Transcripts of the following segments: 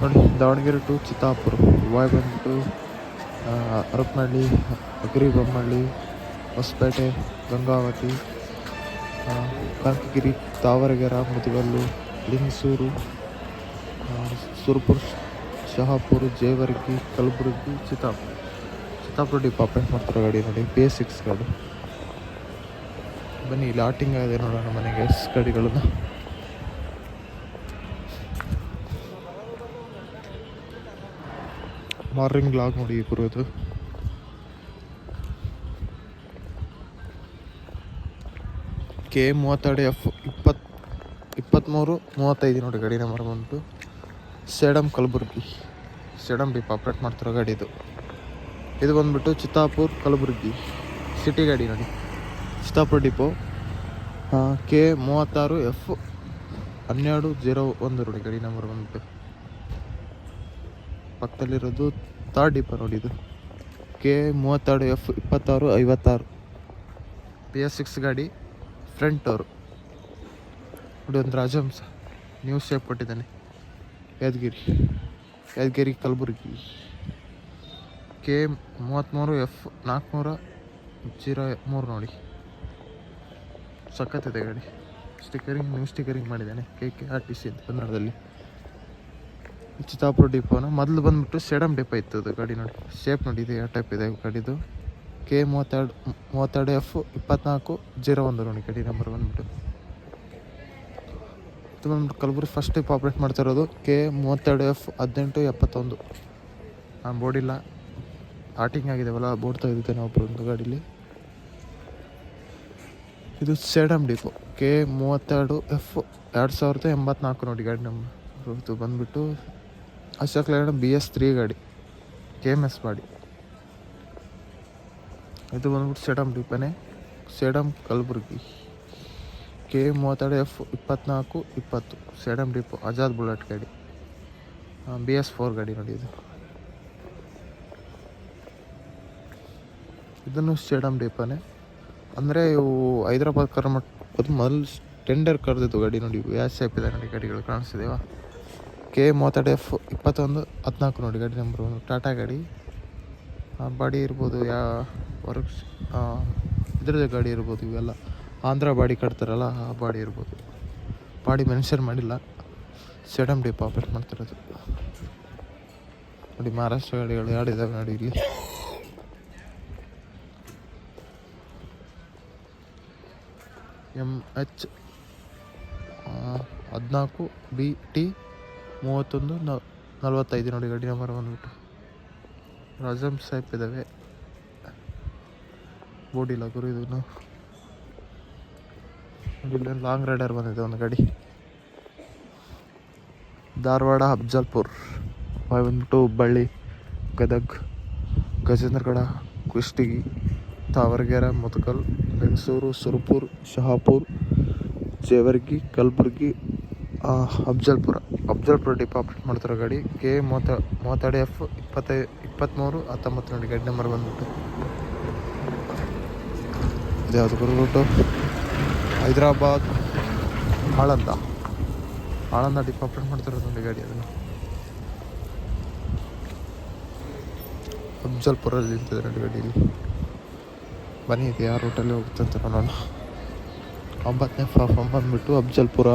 ನೋಡಿ, Davanagere to Chittapur via ಬಂದ್ಬಿಟ್ಟು ಅಗ್ರಿ ಅಗ್ರಿಬೊಮ್ಮಳ್ಳಿ, ಹೊಸಪೇಟೆ, ಗಂಗಾವತಿ ಕನಕಗಿರಿ, ತಾವರಗೆರ, ಮುದಿಗಲ್ಲು, ಲಿಂಗಸೂರು ಸುರಪುರ್, ಶಹಾಪುರ, ಜೇವರ್ಗಿ, ಕಲಬುರಗಿ, ಚಿತ್ತಾಪುರ. ಚಿತ್ತಾಪುರ ಡಿಪಾರ್ಟ್ಮೆಂಟ್ ಮಾಡ್ತಾರೆ ಗಾಡಿ ನೋಡಿ ಪೇ ಸಿಕ್ಸ್ ಗಾಡಿ ಬನ್ನಿ, ಲಾಟಿಂಗ್ ಆಗಿದೆ ನೋಡೋಣ ಮನೆಗೆ ಎಸ್ ಗಾಡಿಗಳನ್ನು. ಮಾರ್ನಿಂಗ್ ಲಾಗ್ ನೋಡಿ ಬರೋದು. ಕೆ ಮೂವತ್ತೆರಡು ಎಫ್ ಇಪ್ಪತ್ತು ಇಪ್ಪತ್ತ್ಮೂರು ಮೂವತ್ತೈದು ನೋಡಿ ಗಾಡಿ ನಂಬರ್ ಬಂತು. ಸೇಡಮ್ ಕಲಬುರ್ಗಿ ಸೇಡಮ್ ಡಿಪ್ ಆಪ್ರೇಟ್ ಮಾಡ್ತಿರೋ ಗಾಡಿದು ಇದು. ಬಂದುಬಿಟ್ಟು ಚಿತ್ತಾಪುರ್ ಕಲಬುರ್ಗಿ ಸಿಟಿ ಗಾಡಿ ನೋಡಿ. ಚಿತ್ತಾಪುರ್ ಡಿಪೋ ಕೆ ಮೂವತ್ತಾರು ಎಫ್ ಹನ್ನೆರಡು ಜೀರೋ ಒಂದು ನೋಡಿ ಗಾಡಿ ನಂಬರ್ ಬಂದುಬಿಟ್ಟು. ಪಕ್ಕದಲ್ಲಿರೋದು ಥರ್ಡ್ ಡಿಪ ನೋಡಿ ಇದು. ಕೆ ಮೂವತ್ತೆರಡು ಎಫ್ ಇಪ್ಪತ್ತಾರು ಐವತ್ತಾರು. ಪಿ ಎಸ್ ಸಿಕ್ಸ್ ಗಾಡಿ ಫ್ರಂಟ್ ಅವರು ನೋಡಿ ಒಂದು ರಾಜಹಂಸ. ನ್ಯೂ ಶೇಪ್ ಕೊಟ್ಟಿದ್ದಾನೆ. ಯಾದಗಿರಿ. ಯಾದಗಿರಿ ಕಲಬುರಗಿ. ಕೆ ಮೂವತ್ತ್ಮೂರು ಎಫ್ ನಾಲ್ಕುನೂರ ಜೀರೋ ಮೂರು ನೋಡಿ. ಸಖತ್ತಿದೆ ಗಾಡಿ. ಸ್ಟಿಕರಿಂಗ್ ನ್ಯೂ ಸ್ಟಿಕರಿಂಗ್ ಮಾಡಿದ್ದಾನೆ. K K R T C ಕನ್ನಡದಲ್ಲಿ. ಚಿತ್ತಾಪುರ ಡಿಪೋನ. ಮೊದಲು ಬಂದುಬಿಟ್ಟು ಸೇಡಮ್ ಡಿಪೋ ಇತ್ತು ಅದು ಗಾಡಿ ನೋಡಿ. ಶೇಪ್ ನೋಡಿ, ಇದು ಯಾವ ಟೈಪ್ ಇದೆ ಗಾಡಿದು. ಕೆ ಮೂವತ್ತೆರಡು ಮೂವತ್ತೆರಡು ಎಫ್ ಇಪ್ಪತ್ನಾಲ್ಕು ಜೀರೋ ಒಂದು ನೋಡಿ ಗಾಡಿ ನಂಬರ್ ಬಂದುಬಿಟ್ಟು. ಇದು ಬಂದ್ಬಿಟ್ಟು ಕಲಬುರಗಿ ಫಸ್ಟ್ ಟೈಪ್ ಆಪ್ರೇಟ್ ಮಾಡ್ತಾ ಇರೋದು. ಕೆ ಮೂವತ್ತೆರಡು ಎಫ್ ಹದಿನೆಂಟು, ಎಪ್ಪತ್ತೊಂದು. ನಾನು ಬೋರ್ಡಿಲ್ಲ ಆಟಿಂಗ್ ಆಗಿದೆವಲ್ಲ ಬೋರ್ಡ್ ತೆಗೆದಿದ್ದೇನೆ ಒಬ್ಬರು ಒಂದು ಗಾಡೀಲಿ. ಇದು ಸೇಡಮ್ ಡಿಪೋ. ಕೆ ಮೂವತ್ತೆರಡು ಎಫ್ ಎರಡು ಸಾವಿರದ ಎಂಬತ್ನಾಲ್ಕು ನೋಡಿ ಗಾಡಿ ನಂಬರ್ ಬಂದುಬಿಟ್ಟು Ashok Leyland B S three ಗಾಡಿ ಕೆ ಎಂ ಎಸ್ ಬಾಡಿ ಇದು ಬಂದ್ಬಿಟ್ಟು ಸೇಡಮ್ ಡಿಪನೆ ಸೇಡಮ್ ಕಲಬುರ್ಗಿ ಕೆ ಮೂವತ್ತೆರಡು ಎಫ್ ಇಪ್ಪತ್ನಾಲ್ಕು, ಇಪ್ಪತ್ತು. ಸೇಡಮ್ ಡಿಪೋ ಆಜಾದ್ ಬುಲೆಟ್ ಗಾಡಿ. ಬಿ ಎಸ್ ಫೋರ್ ಗಾಡಿ ನೋಡಿ ಇದು. ಇದನ್ನು ಸೇಡಮ್ ಡಿಪೋನೇ ಅಂದರೆ ಇವು ಹೈದರಾಬಾದ್ ಕರ್ನಾಟಕ ಅದು ಮೊದಲು ಟೆಂಡರ್ ಕರೆದಿತ್ತು ಗಾಡಿ ನೋಡಿ, ವ್ಯಾಸ್ ಇದೆ ನೋಡಿ ಗಾಡಿಗಳು ಕಾಣಿಸ್ತಿದೆಯಾ? ಕೆ ಮೂವತ್ತೆರಡು ಎಫ್ ಇಪ್ಪತ್ತೊಂದು ಹದಿನಾಲ್ಕು ನೋಡಿ, ಗಾಡಿ ನಂಬರ್ ಒಂದು. ಟಾಟಾ ಗಾಡಿ. ಬಾಡಿ ಇರ್ಬೋದು ಯಾ, ವರ್ಕ್ಸ್ ಇದ್ರದ್ದು ಗಾಡಿ ಇರ್ಬೋದು ಇವೆಲ್ಲ. ಆಂಧ್ರ ಬಾಡಿ ಕಟ್ತಾರಲ್ಲ, ಆ ಬಾಡಿ ಇರ್ಬೋದು. ಬಾಡಿ ಮೆನ್ಷನ್ ಮಾಡಿಲ್ಲ. ಸೆಡಮ್ ಡೇಪ್ ಆಪ್ರೇಟ್ ಮಾಡ್ತಿರೋದು. ನೋಡಿ, ಮಹಾರಾಷ್ಟ್ರ ಗಾಡಿಗಳು ಯಾಡಿದ್ದಾವೆ ನೋಡಿ ಇಲ್ಲಿ. ಎಂ ಎಚ್ ಹದಿನಾಲ್ಕು ಬಿ ಟಿ ಮೂವತ್ತೊಂದು ನಲವತ್ತೈದು ನಲ್ವತ್ತೈದು ನೋಡಿ ಗಾಡಿ ನಂಬರ್ ಬಂದ್ಬಿಟ್ಟು ರಾಜಮ್ ಸಾಹೇಬ್ ಇದ್ದಾವೆ ಬೋಡಿಲ್ಲ ಗುರು ಇದನ್ನು ಲಾಂಗ್ ರೈಡರ್ ಬಂದಿದೆ ಒಂದು ಗಾಡಿ. ಧಾರವಾಡ, ಅಫ್ಜಲ್ಪುರ್ ಬಂದ್ಬಿಟ್ಟು ಹುಬ್ಬಳ್ಳಿ ಗದಗ್, ಗಜೇಂದ್ರಗಡ ಕುಷ್ಟಗಿ ತಾವರಗೆರೆ ಮುತಕಲ್ ಬೆಂಗಸೂರು ಸುರಪುರ್, ಶಹಾಪುರ್, ಜೇವರ್ಗಿ, ಕಲಬುರ್ಗಿ ಅಫ್ಜಲ್ಪುರ. ಅಫ್ಜಲ್ಪುರ ಡಿಪೋ ಆಪ್ರೇಟ್ ಮಾಡ್ತಾರೆ ಗಾಡಿ ಕೆ ಮೂವತ್ತ, ಮೂವತ್ತೆರಡು ಎಫ್ ಇಪ್ಪತ್ತೈ ಇಪ್ಪತ್ತ್ಮೂರು ಹತ್ತೊಂಬತ್ತು ನೋಡಿ ಗಾಡಿ ನಂಬರ್ ಬಂದ್ಬಿಟ್ಟು. ಅದ್ಯಾವುದು ಬರ್ಬಿಟ್ಟು ಹೈದರಾಬಾದ್ ಆಳಂದ ಆಳಂದ ಡಿಪೋ ಆಪ್ರೇಟ್ ಮಾಡ್ತಾರೆ ನೋಡಿ ಗಾಡಿ ಅದನ್ನು. ಅಫ್ಜಲ್ಪುರಲ್ಲಿ ನಿಂತಿದೆ ನೋಡಿ ಗಾಡಿಯಲ್ಲಿ ಬನ್ನಿ, ಇದು ಯಾವ ರೂಟಲ್ಲಿ ಹೋಗುತ್ತೆ ಅಂತ ನೋಡೋಣ. ಒಂಬತ್ತನೇ ಫಾರ್ಮ್ ಬಂದುಬಿಟ್ಟು ಅಫ್ಜಲ್ಪುರ.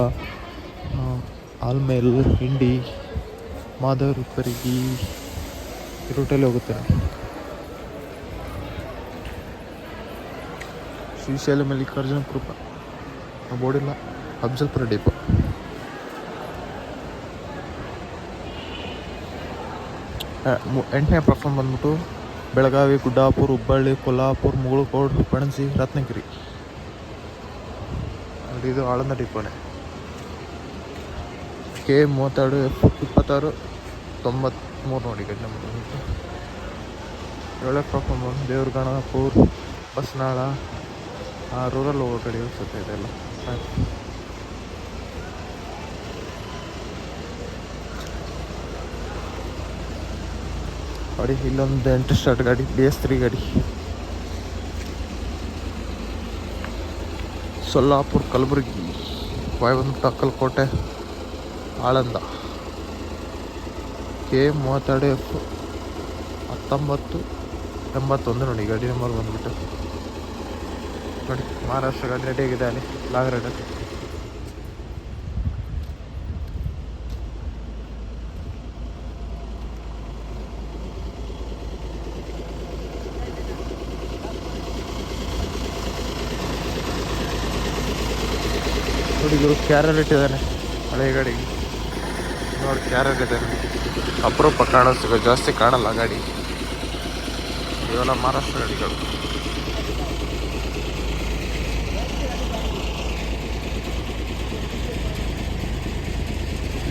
ಆಲ್ಮೇಲ್, ಹಿಂಡಿ ಮಾದವರು ಪರಿಗಿ ಈ ರೂಟಲ್ಲಿ ಹೋಗುತ್ತೇನೆ ಶ್ರೀಶೈಲ ಮಲ್ಲಿಕಾರ್ಜುನ ಕೃಪ ಬೋರ್ಡಿಲ್ಲ ಅಫ್ಜಲ್ಪುರ ಡಿಪೋ ಎಂಟನೇ ಪ್ಲಾಟ್ಫಾರ್ಮ್ ಬಂದ್ಬಿಟ್ಟು ಬೆಳಗಾವಿ, ಗುಡ್ಡಾಪುರ್, ಹುಬ್ಬಳ್ಳಿ, ಕೊಲ್ಲಾಪುರ್, ಮುಗಳಕೋಡ್, ಪಣಜಿ, ರತ್ನಗಿರಿ. ಇದು ಆಳಂದ ಡಿಪೋನೇ ಕೆ ಮೂವತ್ತೆರಡು ಇಪ್ಪತ್ತಾರು ತೊಂಬತ್ತ್ಮೂರು ನೋಡಿ ಗಡಿ ನಂಬರ್ ಒಳ್ಳೆ ಪ್ರಾಬ್ಲಮ್ ದೇವ್ರ ಗಣಪೂರ್ ಬಸ್ನಾಳ ರೂರಲ್ ಹೋಗೋ ಅನ್ಸುತ್ತೆ ಇದೆಲ್ಲ. ಗಾಡಿ ಇಲ್ಲೊಂದು ಎಂಟು ಸ್ಟಾರ್ಟ್ ಗಾಡಿ ಬಿ ಎಸ್ ತ್ರೀ ಗಾಡಿ. ಸೊಲ್ಲಾಪುರ್, ಕಲಬುರಗಿ ಬಾಯ್ ಬಂದು ಅಕ್ಕಲಕೋಟೆ ಆಳಂದ. ಕೆ ಮೂವತ್ತೆರಡು ಎಫ್ ಹತ್ತೊಂಬತ್ತು ಎಂಬತ್ತೊಂದು ನೋಡಿ, ಗಾಡಿ ನಂಬರ್ ಬಂದುಬಿಟ್ಟು. ನೋಡಿ, ಮಹಾರಾಷ್ಟ್ರ ಗಾಡಿ ರೆಡಿ ಆಗಿದೆ ಅಲ್ಲಿ ಲಾಗ್ ರೈಡಲ್ಲಿ ಹುಡುಗರು ಕ್ಯಾರಲ್ ಇಟ್ಟಿದ್ದಾನೆ ಹಳೆಯ ಗಾಡಿಗೆ. ನೋಡಿ ಕ್ಯಾರರ್ ಇದೆ ನೋಡಿ ಅಪರೂಪ ಕಾಣಿಸ್ತದೆ ಜಾಸ್ತಿ ಕಾಣಲ್ಲ ಗಾಡಿ. ಇವೆಲ್ಲ ಮಹಾರಾಷ್ಟ್ರ ಗಾಡಿಗಳು.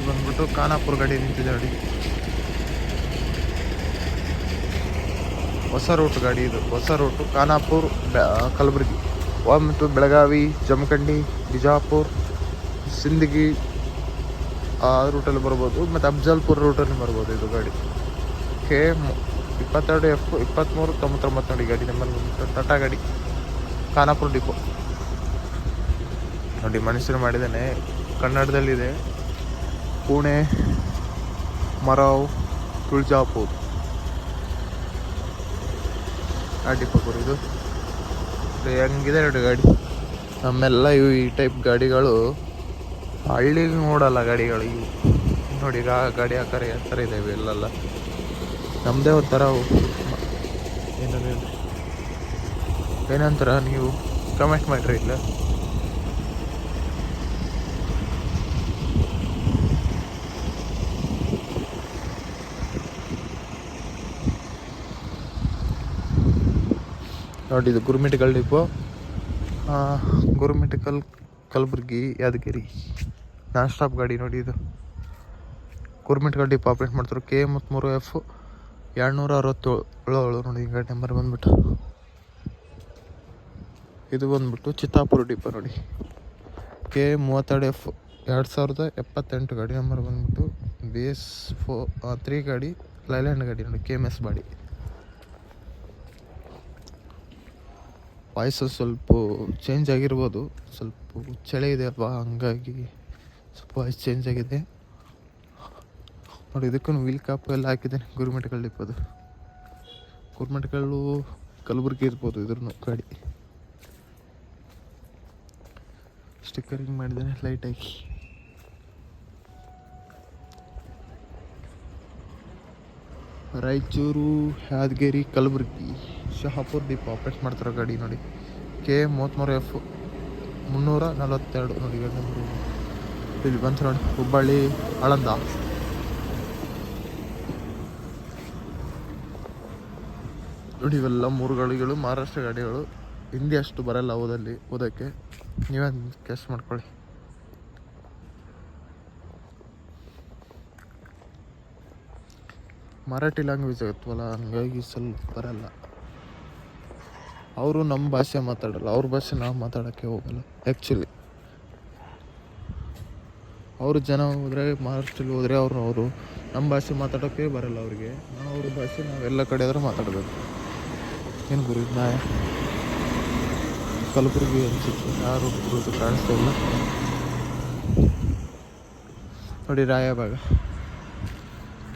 ಬಂದ್ಬಿಟ್ಟು ಖಾನಾಪುರ ಗಾಡಿ ನಿಂತಿದೆ ಗಾಡಿ ಹೊಸ ರೂಟ್ ಗಾಡಿ ಇದು. ಹೊಸ ರೂಟು ಖಾನಾಪುರ್ ಕಲಬುರ್ಗಿ. ಒಂದು ಬೆಳಗಾವಿ, ಜಮಖಂಡಿ, ಬಿಜಾಪುರ್, ಸಿಂದಗಿ ಆ ರೂಟಲ್ಲಿ ಬರ್ಬೋದು, ಮತ್ತು ಅಫ್ಜಲ್ಪುರ್ ರೂಟಲ್ಲಿ ಬರ್ಬೋದು ಇದು ಗಾಡಿ. ಕೆ ಇಪ್ಪತ್ತೆರಡು ಎಫ್ ಇಪ್ಪತ್ತ್ಮೂರು ತೊಂಬತ್ತೊಂಬತ್ತು ನೋಡಿ ಗಾಡಿ ಬಂದ್ಬಿಟ್ಟು ಟಾಟಾ ಗಾಡಿ, ಖಾನಾಪುರ ಡಿಪೋ. ನೋಡಿ, ಮನುಷ್ಯರು ಮಾಡಿದ್ದಾನೆ. ಕನ್ನಡದಲ್ಲಿದೆ. ಪುಣೆ, ಮರಾವ್, ತುಳಜಾಪುರ್. ಆ ಡಿಪೋ ಗುರು ಇದು. ಹೆಂಗಿದೆ ನೋಡಿ ಗಾಡಿ? ನಮ್ಮೆಲ್ಲ ಇವು ಈ ಟೈಪ್ ಗಾಡಿಗಳು ಹಳ್ಳಿಗೆ ನೋಡಲ್ಲ ಗಾಡಿಗಳು ಇವು. ನೋಡಿ ಈಗ ಗಾಡಿ ಆ ಥರ ಯಾವ ಥರ ಇದ್ದಾವೆ ಇಲ್ಲೆಲ್ಲ ನಮ್ಮದೇ ಒಂಥರ. ಏನು ಏನಂತಾರ ನೀವು? ಕಮೆಂಟ್ ಮಾಡಿರಿ ಇಲ್ಲ? ನೋಡಿ ಇದು Gurmitkal depot. Gurmitkal Kalaburagi, Yadgir. Non stop ಗಾಡಿ ನೋಡಿ ಇದು. ಗುರುಮಿಟಿಕಲ್ ಗಾಡಿ ಆಪ್ರೇಟ್ ಮಾಡ್ತಾರೆ ಕೆ ಮೂವತ್ತ್ಮೂರು ಎಫ್ ಎರಡುನೂರ ಅರವತ್ತೇಳು ನೋಡಿ ಈ ಗಾಡಿ ನಂಬರ್ ಬಂದ್ಬಿಟ್ಟು. ಇದು ಬಂದ್ಬಿಟ್ಟು ಚಿತ್ತಾಪುರ ಡಿಪೋ ನೋಡಿ. ಕೆ ಮೂವತ್ತೆರಡು ಎಫ್ ಎರಡು ಸಾವಿರದ ಎಪ್ಪತ್ತೆಂಟು ಗಾಡಿ ನಂಬರ್ ಬಂದ್ಬಿಟ್ಟು ಬಿ ಎಸ್ ಫೋ ತ್ರೀ ಗಾಡಿ ಲೈಲ್ಯಾಂಡ್ ಗಾಡಿ ನೋಡಿ K M S body. Voice ಸ್ವಲ್ಪ ಚೇಂಜ್ ಆಗಿರ್ಬೋದು. ಸ್ವಲ್ಪ ಚಳಿ ಇದೆ ಅಲ್ವಾ ಹಂಗಾಗಿ ಸ್ವಲ್ಪ ವಾಯ್ಸ್ ಚೇಂಜ್ ಆಗಿದೆ. ನೋಡಿ, ಇದಕ್ಕೂ ವೀಲ್ ಕಾಪ್ ಎಲ್ಲ ಹಾಕಿದ್ದೇನೆ ಗುರುಮೆಟ್ಕಲ್ ಡಿಪ್ಪೋದು ಗುರುಮೆಟ್ಕಲ್ಲು ಕಲಬುರ್ಗಿ ಇರ್ಬೋದು ಇದ್ರೂ ಗಾಡಿ. ಸ್ಟಿಕ್ಕರಿಂಗ್ ಮಾಡಿದ್ದೇನೆ ಲೈಟಾಗಿ ರಾಯಚೂರು, ಯಾದಗಿರಿ, ಕಲಬುರ್ಗಿ. ಶಹಾಪುರ್ ದೀಪ ಆಪ್ರೇಟ್ ಮಾಡ್ತಾರೆ ಗಾಡಿ ನೋಡಿ. ಕೆ ಮೂವತ್ತ್ಮೂರು ಎಫ್ ಮುನ್ನೂರ ನಲವತ್ತೆರಡು ನೋಡಿ ಇಲ್ಲಿ ಬಂತು ನೋಡಿ, ಹುಬ್ಬಳ್ಳಿ, ಆಳಂದ. ನೋಡಿ, ಇವೆಲ್ಲ ಮೂರು ಗಾಡಿಗಳು, ಮಹಾರಾಷ್ಟ್ರ ಗಾಡಿಗಳು. ಹಿಂದಿ ಅಷ್ಟು ಬರಲ್ಲ ಓದಲ್ಲಿ, ಓದೋಕ್ಕೆ. ನೀವೇ ಕೆಸ್ ಮಾಡ್ಕೊಳ್ಳಿ. ಮರಾಠಿ ಲ್ಯಾಂಗ್ವೇಜ್ ಆಗುತ್ತವಲ್ಲ ಹಂಗಾಗಿ ಸ್ವಲ್ಪ ಬರಲ್ಲ. ಅವರು ನಮ್ಮ ಭಾಷೆ ಮಾತಾಡಲ್ಲ, ಅವ್ರ ಭಾಷೆ ನಾವು ಮಾತಾಡೋಕ್ಕೆ ಹೋಗಲ್ಲ ಆ್ಯಕ್ಚುಲಿ ಅವರು ಜನ ಹೋದರೆ ಮಹಾರಾಷ್ಟ್ರಲ್ಲಿ ಹೋದರೆ ಅವರು ಅವರು ನಮ್ಮ ಭಾಷೆ ಮಾತಾಡೋಕ್ಕೆ ಬರಲ್ಲ ಅವರಿಗೆ. ನಾವು ಅವ್ರ ಭಾಷೆ ನಾವೆಲ್ಲ ಕಡೆ ಆದರೂ ಮಾತಾಡಬೇಕು. ಏನು ಗುರು ನಾಯ ಕಲ್ಬುರ್ಗಿ ಅನಿಸುತ್ತೆ. ಯಾರು ಗುರುತು ಕಾಣಿಸ್ತಾ ಇಲ್ಲ. ನೋಡಿ ರಾಯಬಾಗ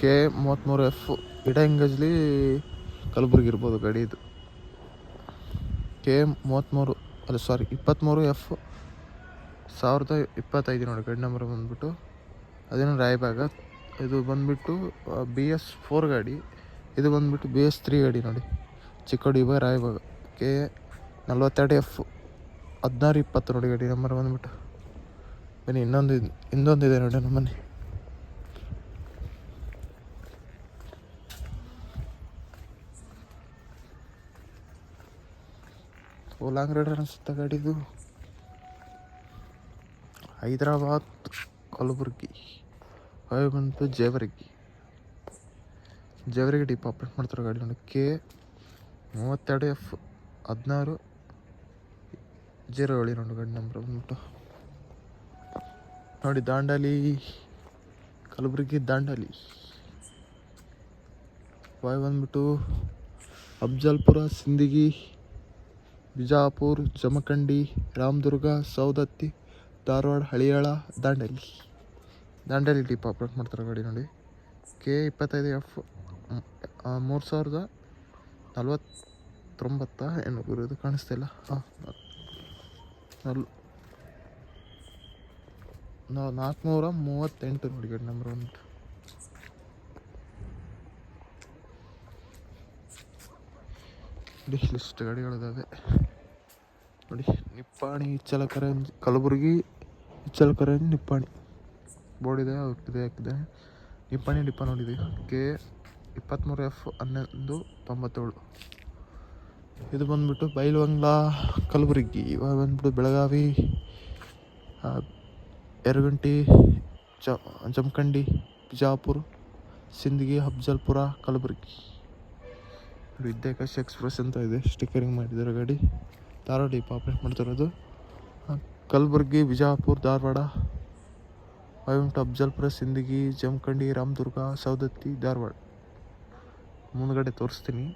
ಕೆ ಮೂವತ್ತ್ಮೂರು ಎಫ್ ಇಡಂಗಜ್ಲಿ ಕಲಬುರಗಿ ಇರ್ಬೋದು ಗಾಡಿ ಇದು ಕೆ ಮೂವತ್ತ್ಮೂರು ಅದು ಸಾರಿ ಇಪ್ಪತ್ತ್ಮೂರು ಎಫ್ ಸಾವಿರದ ಇಪ್ಪತ್ತೈದು ನೋಡಿ, ಗಾಡಿ ನಂಬರ್ ಬಂದುಬಿಟ್ಟು, ಅದೇನು ರಾಯಬಾಗ ಇದು ಬಂದುಬಿಟ್ಟು ಬಿ ಎಸ್ ಫೋರ್ ಗಾಡಿ, ಇದು ಬಂದುಬಿಟ್ಟು ಬಿ ಎಸ್ ತ್ರೀ ಗಾಡಿ ನೋಡಿ. ಚಿಕ್ಕೋಡಿ ಬೈ ರಾಯಬಾಗ ಕೆ ನಲ್ವತ್ತೆರಡು ಎಫ್ ಹದಿನಾರು ಇಪ್ಪತ್ತು ನೋಡಿ, ಗಾಡಿ ನಂಬರ್ ಬಂದುಬಿಟ್ಟು. ಬನ್ನಿ, ಇನ್ನೊಂದು ಇನ್ನೊಂದಿದೆ ನೋಡಿ ನಮ್ಮನೆ. ಓ ಲಾಂಗ್ ರೈಡರ್ ಅನಿಸುತ್ತೆ ಗಾಡಿದು. ಹೈದರಾಬಾದ್, ಕಲಬುರ್ಗಿ ಅವೆ ಬಂತು ಜೇವರ್ಗಿ. ಜೇವರ್ಗಿ ಡಿಪ್ ಆಪ್ರೇಟ್ ಮಾಡ್ತಾರೆ ಗಾಡಿ ನೋಡಿ ಕೆ ಮೂವತ್ತೆರಡು ಎಫ್ ಹದಿನಾರು ಜೀರೋ ಏಳು ನೋಡಿ ಗಾಡಿ ನಂಬರ್ ಬಂದ್ಬಿಟ್ಟು. ನೋಡಿ ದಾಂಡಲಿ, ಕಲಬುರ್ಗಿ ದಾಂಡಲಿ. ವಾಯ್ ಬಂದ್ಬಿಟ್ಟು ಅಫ್ಜಲ್ಪುರ, ಸಿಂದಗಿ ಬಿಜಾಪುರ್, ಜಮಖಂಡಿ, ರಾಮದುರ್ಗ ಸೌದತ್ತಿ ಧಾರವಾಡ, ಹಳಿಯಾಳ, ದಾಂಡೇಲಿ. ದಾಂಡೇಲಿ ಡಿಪ್ ಆಪ್ರೇಟ್ ಮಾಡ್ತಾರೆ ಗಾಡಿ ನೋಡಿ. ಕೆ ಇಪ್ಪತ್ತೈದು ಎಫ್ ಮೂರು ಸಾವಿರದ ನಲ್ವತ್ತೊಂಬತ್ತ ಏನು ಗುರು ಇದು ಕಾಣಿಸ್ತಿಲ್ಲ ಹಾಂ ನಲ್ ನಾಲ್ಕುನೂರ ಮೂವತ್ತೆಂಟು ನೋಡಿ ಗಾಡಿ ನಂಬರ್ ಒನ್ ಡಿಶ್ ಲಿಸ್ಟ್ ಗಾಡಿಗಳಿದ್ದಾವೆ ನೋಡಿ, ನಿಪ್ಪಾಣಿ ಇಚ್ಚಲಕರಂಜಿ ಕಲಬುರಗಿ ಇಚ್ಚಲಕರಂಜಿ ನಿಪ್ಪಾಣಿ. ಬೋರ್ಡಿದೆ ಇದೆ ಹಾಕಿದೆ ನಿಪ್ಪಾಣಿ ಡಿಪ್ಪ ನೋಡಿದೆ ಕೆ ಇಪ್ಪತ್ತ್ಮೂರು ಎಫ್ ಹನ್ನೊಂದು, ತೊಂಬತ್ತೇಳು. ಇದು ಬಂದ್ಬಿಟ್ಟು ಬೈಲ್ವಂಗ್ಲಾ, ಕಲಬುರಗಿ. ಇವಾಗ ಬಂದ್ಬಿಟ್ಟು ಬೆಳಗಾವಿ ಎರಗಂಟಿ ಜ, ಜಮಖಂಡಿ, ಬಿಜಾಪುರ, ಸಿಂದಗಿ, ಅಫ್ಜಲ್ಪುರ, ಕಲಬುರಗಿ. ವಿದ್ಯಾಕಾಶ್ ಎಕ್ಸ್ಪ್ರೆಸ್ ಅಂತ ಇದೆ ಸ್ಟಿಕರಿಂಗ್ ಮಾಡಿದ್ದಾರೆ ಗಾಡಿ. ಧಾರವಾಡ ಪಾಪರೇಟ್ ಮಾಡ್ತಿರೋದು. ಕಲ್ಬುರ್ಗಿ ಕಲಬುರಗಿ, ಬಿಜಾಪುರ, ಧಾರವಾಡ ಐಂಟ್ ಅಫ್ಜಲ್ಪುರ ಸಿಂದಗಿ ಜಮಖಂಡಿ ರಾಮದುರ್ಗ ಸೌದತ್ತಿ ಧಾರವಾಡ. ಮುಂದ್ಗಡೆ ತೋರಿಸ್ತೀನಿ.